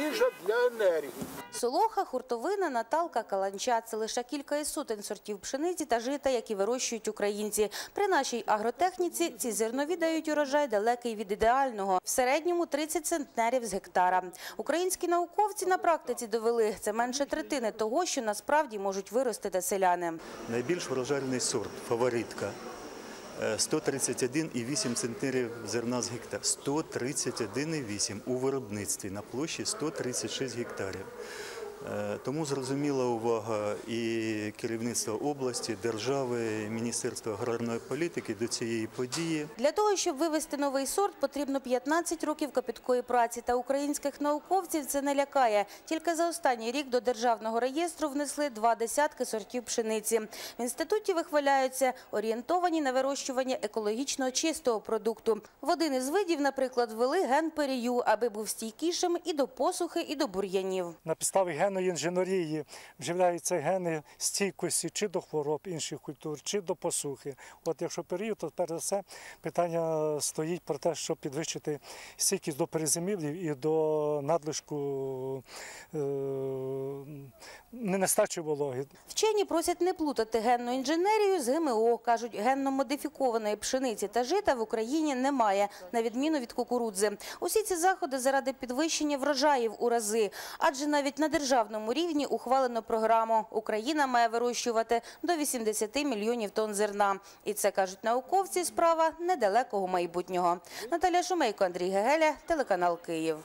Їжа для енергії. Солоха, хуртовина, наталка, каланча – це лише кілька із сотень сортів пшениці та жита, які вирощують українці. При нашій агротехніці ці зернові дають урожай далекий від ідеального. В середньому 30 центнерів з гектара. Українські науковці на практиці довели – це менше третини того, що насправді можуть виростити селяни. Найбільш врожайний сорт фаворитка. Е, 131,8 центнерів зерна з гектара. 131,8 у виробництві на площі 136 гектарів. Е, Тому зрозуміла увага і керівництва області, держави, Міністерства аграрної політики до цієї події. Для того, щоб вивести новий сорт, потрібно 15 років копіткої праці. Та українських науковців це не лякає. Тільки за останній рік до державного реєстру внесли два десятки сортів пшениці. В інституті вихваляються орієнтовані на вирощування екологічно чистого продукту. В один із видів, наприклад, ввели ген перію, аби був стійкішим і до посухи, і до бур'янів. На підставі генної інженерії вживляються гени стійкості чи до хвороб інших культур, чи до посухи. От якщо період, то перш за все питання стоїть про те, щоб підвищити стійкість до перезимівлів і до надлишку е, нестачі вологи. Вчені просять не плутати генну інженерію з ГМО. Кажуть, генно-модифікованої пшениці та жита в Україні немає, на відміну від кукурудзи. Усі ці заходи заради підвищення врожаїв у рази. Адже навіть на державному рівні ухвалено програму. Україна має вирощувати до 80 мільйонів тонн зерна. І це, кажуть науковці, справа недалекого майбутнього. Наталя Шумейко, Андрій Гегеля, телеканал Київ.